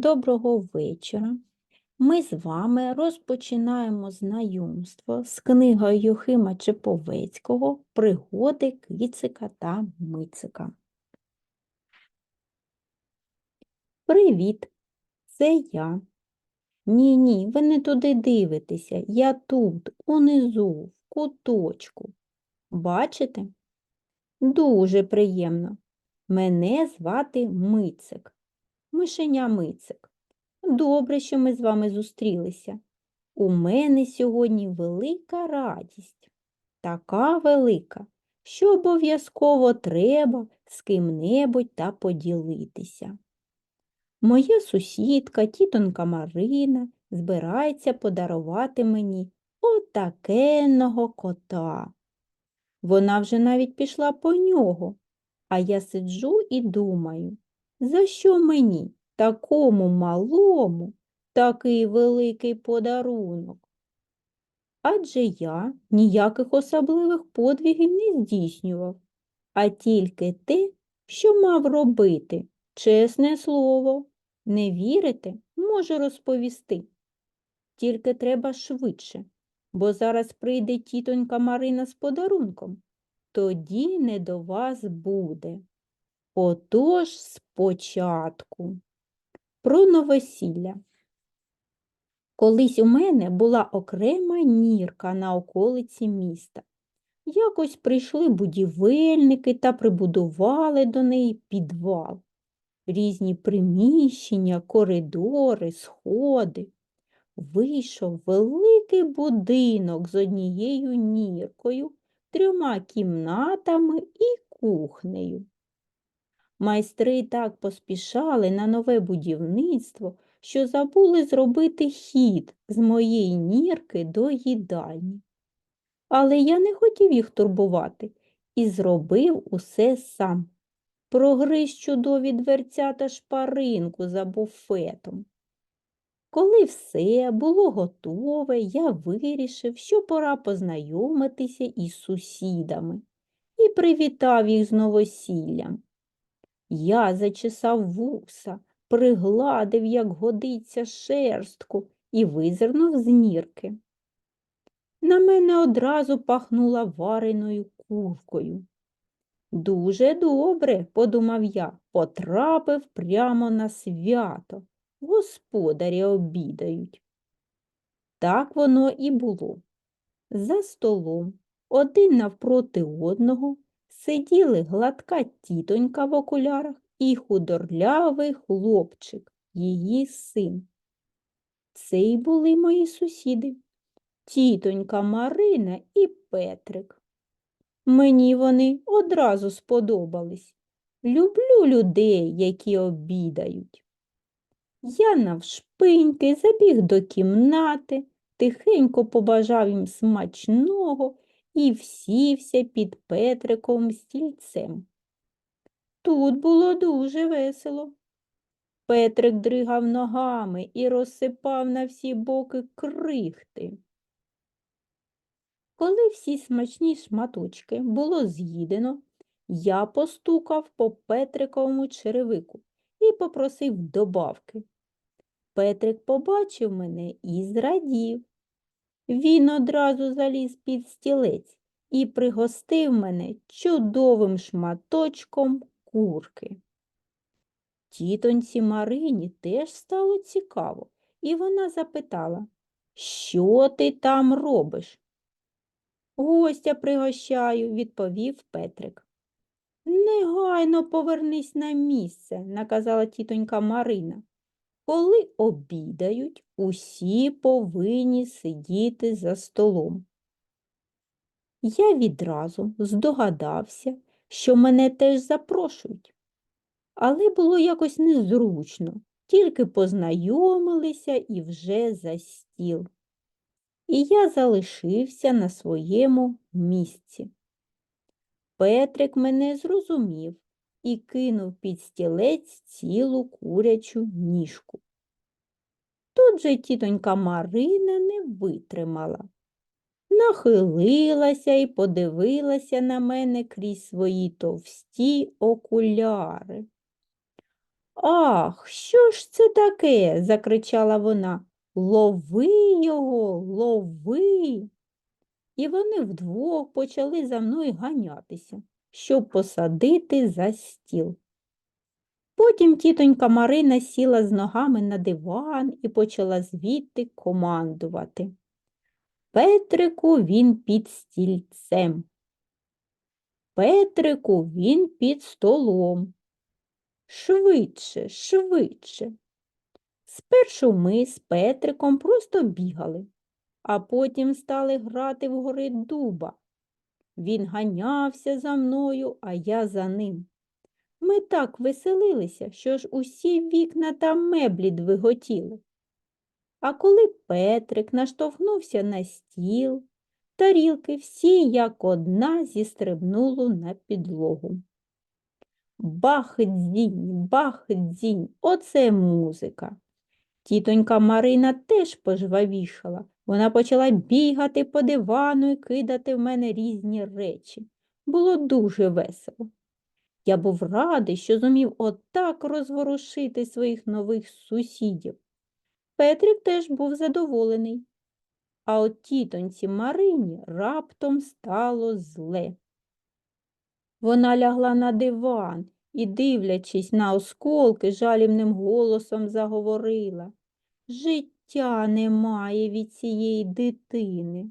Доброго вечора. Ми з вами розпочинаємо знайомство з книгою Юхима Чеповецького Пригоди кицика та мицика. Привіт, це я. Ні, ні, ви не туди дивитеся. Я тут, унизу, в куточку. Бачите? Дуже приємно. Мене звати Мицик. Мишеня Мицик. Добре, що ми з вами зустрілися. У мене сьогодні велика радість. Така велика, що обов'язково треба з ким-небудь та поділитися. Моя сусідка, тітонька Марина, збирається подарувати мені отакенного кота. Вона вже навіть пішла по нього, а я сиджу і думаю, за що мені, такому малому, такий великий подарунок? Адже я ніяких особливих подвигів не здійснював, а тільки те, що мав робити, чесне слово. Не вірите, можу розповісти. Тільки треба швидше, бо зараз прийде тітонька Марина з подарунком. Тоді не до вас буде. Отож спочатку. Про новосілля. Колись у мене була окрема нірка на околиці міста. Якось прийшли будівельники та прибудували до неї підвал. Різні приміщення, коридори, сходи. Вийшов великий будинок з однією ніркою, трьома кімнатами і кухнею. Майстри так поспішали на нове будівництво, що забули зробити хід з моєї нірки до їдальні. Але я не хотів їх турбувати і зробив усе сам. Прогриз чудові дверця та шпаринку за буфетом. Коли все було готове, я вирішив, що пора познайомитися із сусідами і привітав їх з новосіллям. Я зачесав вуса, пригладив, як годиться, шерстку і визирнув з нірки. На мене одразу пахнула вареною куркою. Дуже добре, подумав я, потрапив прямо на свято. Господарі обідають. Так воно і було. За столом, один навпроти одного, сиділи гладка тітонька в окулярах і худорлявий хлопчик, її син. Це й були мої сусіди, тітонька Марина і Петрик. Мені вони одразу сподобались. Люблю людей, які обідають. Я навшпиньки забіг до кімнати, тихенько побажав їм смачного і всівся під Петриковим стільцем. Тут було дуже весело. Петрик дригав ногами і розсипав на всі боки крихти. Коли всі смачні шматочки було з'їдено, я постукав по Петриковому черевику і попросив добавки. Петрик побачив мене і зрадів. Він одразу заліз під стілець і пригостив мене чудовим шматочком курки. Тітоньці Марині теж стало цікаво, і вона запитала, що ти там робиш? Гостя пригощаю, відповів Петрик. Негайно повернись на місце, наказала тітонька Марина. Коли обідають, усі повинні сидіти за столом. Я відразу здогадався, що мене теж запрошують, але було якось незручно, тільки познайомилися і вже за стіл. І я залишився на своєму місці. Петрик мене зрозумів і кинув під стілець цілу курячу ніжку. Тут же тітонька Марина не витримала. Нахилилася і подивилася на мене крізь свої товсті окуляри. Ах, що ж це таке? закричала вона. Лови його, лови. І вони вдвох почали за мною ганятися, щоб посадити за стіл. Потім тітонька Марина сіла з ногами на диван і почала звідти командувати. Петрику він під стільцем. Петрику він під столом. Швидше, швидше. Спершу ми з Петриком просто бігали, а потім стали грати вгори дуба. Він ганявся за мною, а я за ним. Ми так веселилися, що ж усі вікна та меблі двиготіли. А коли Петрик наштовхнувся на стіл, тарілки всі як одна зістрибнули на підлогу. Бах-дзінь, бах-дзінь, оце музика. Тітонька Марина теж пожвавішала. Вона почала бігати по дивану і кидати в мене різні речі. Було дуже весело. Я був радий, що зумів отак розворушити своїх нових сусідів. Петрик теж був задоволений. А от тітоньці Марині раптом стало зле. Вона лягла на диван і, дивлячись на осколки, жалібним голосом заговорила. Життя немає від цієї дитини.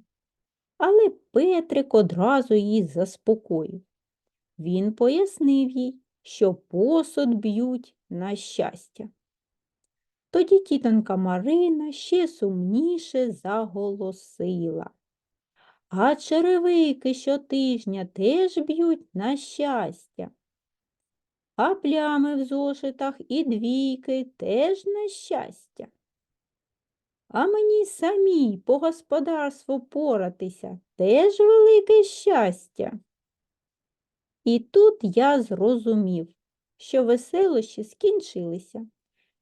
Але Петрик одразу її заспокоїв. Він пояснив їй, що посуд б'ють на щастя. Тоді тітонька Марина ще сумніше заголосила. А черевики щотижня теж б'ють на щастя. А плями в зошитах і двійки теж на щастя. А мені самій по господарству поратися теж велике щастя. І тут я зрозумів, що веселощі скінчилися,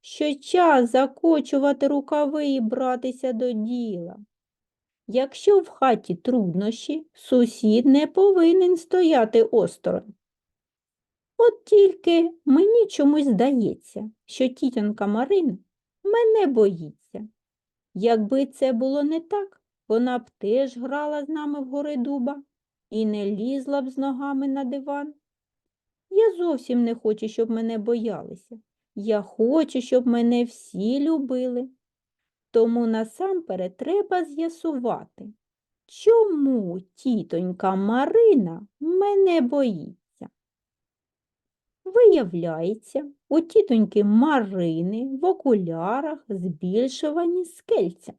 що час закочувати рукави і братися до діла. Якщо в хаті труднощі, сусід не повинен стояти осторонь. От тільки мені чомусь здається, що тітонька Марина мене боїться. Якби це було не так, вона б теж грала з нами вгори дуба і не лізла б з ногами на диван. Я зовсім не хочу, щоб мене боялися. Я хочу, щоб мене всі любили. Тому насамперед треба з'ясувати, чому тітонька Марина мене боїться. Виявляється, у тітоньки Марини в окулярах збільшувані скельця.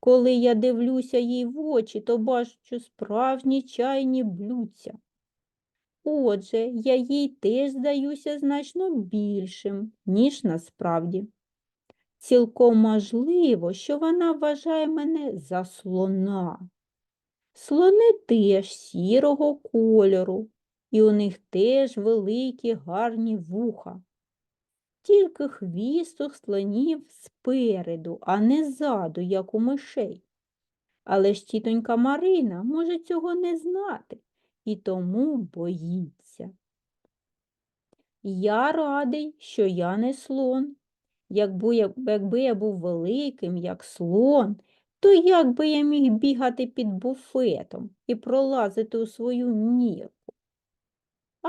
Коли я дивлюся їй в очі, то бачу справжні чайні блюдця. Отже, я їй теж здаюся значно більшим, ніж насправді. Цілком можливо, що вона вважає мене за слона. Слони теж сірого кольору, і у них теж великі гарні вуха. Тільки хвіст у слонів спереду, а не ззаду, як у мишей. Але ж тітонька Марина може цього не знати і тому боїться. Я радий, що я не слон. Якби я, якби я був великим, як слон, то як би я міг бігати під буфетом і пролазити у свою нірку?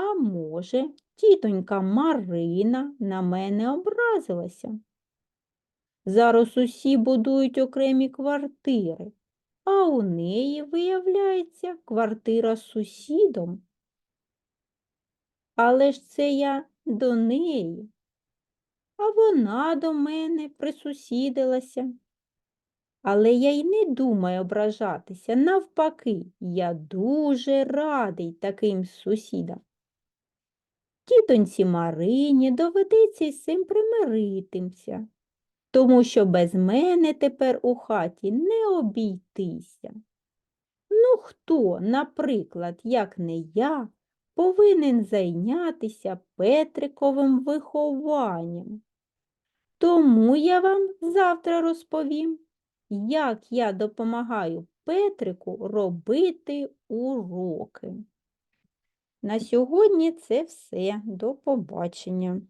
А може, тітонька Марина на мене образилася? Зараз усі будують окремі квартири, а у неї, виявляється, квартира з сусідом. Але ж це я до неї а вона до мене присусідилася. Але я й не думаю ображатися. Навпаки, я дуже радий таким сусідам. Тітоньці Марині доведеться із цим примиритимся, тому що без мене тепер у хаті не обійтися. Ну, хто, наприклад, як не я, повинен зайнятися Петриковим вихованням? Тому я вам завтра розповім, як я допомагаю Петрику робити уроки. На сьогодні це все. До побачення.